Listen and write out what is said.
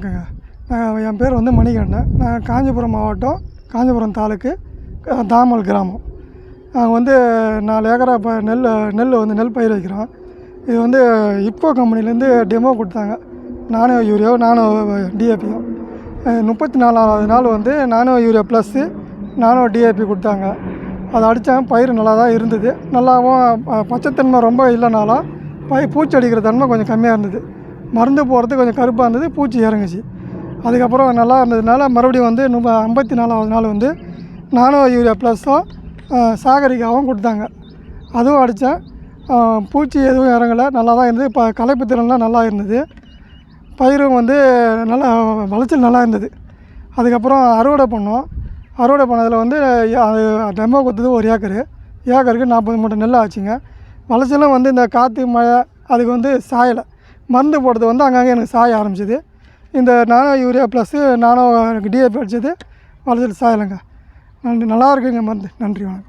வணக்கங்க நான் என் பேர் வந்து மணிகண்டன். நான் காஞ்சிபுரம் மாவட்டம் காஞ்சிபுரம் தாலுக்கு தாமல் கிராமம். நாங்கள் வந்து நாலு ஏக்கரா இப்போ நெல் நெல் வந்து நெல் பயிர் வைக்கிறோம். இது வந்து இப்போ கம்பெனிலேருந்து டெமோ கொடுத்தாங்க. நானோ யூரியா நானோ டிஏபியோ முப்பத்தி நாலாவது நாள் வந்து nano urea plus nano DAP கொடுத்தாங்க. அதை அடித்தேன் பயிர் நல்லா தான் இருந்தது. நல்லாவும் பச்சைத்தன்மை ரொம்ப இல்லைனாலும் பயிர் பூச்சி அடிக்கிற தன்மை கொஞ்சம் கம்மியாக இருந்தது. மருந்து போடுறது கொஞ்சம் கருப்பாக இருந்தது பூச்சி இறங்குச்சு. அதுக்கப்புறம் நல்லா இருந்ததுனால மறுபடியும் வந்து நம்ம ஐம்பத்தி நாலாவது நாள் வந்து நானோ யூரியா ப்ளஸ்ஸும் சாகரிக்காவும் கொடுத்தாங்க. அதுவும் அடித்தேன் பூச்சி எதுவும் இறங்கலை நல்லா தான் இருந்தது. இப்போ களைப்பு திறன்லாம் நல்லா இருந்தது. பயிரும் வந்து நல்லா விளைச்சல் நல்லா இருந்தது. அதுக்கப்புறம் அறுவடை பண்ணோம். அறுவடை பண்ணதில் வந்து அது டெமோ கொடுத்தது ஒரு ஏக்கரு. ஏக்கருக்கு நாற்பது மூட்டை நெல் ஆச்சுங்க. விளைச்சலும் வந்து இந்த காற்று மழை அதுக்கு வந்து சாயலை. மருந்து போடுறது வந்து அங்கங்கே எனக்கு சாய ஆரம்பிச்சிது. இந்த nano urea plus nano DAP அடித்தது வளர்ச்சி சாயலைங்க. நன்றி. நல்லா இருக்குங்க மருந்து. நன்றி வணக்கம்.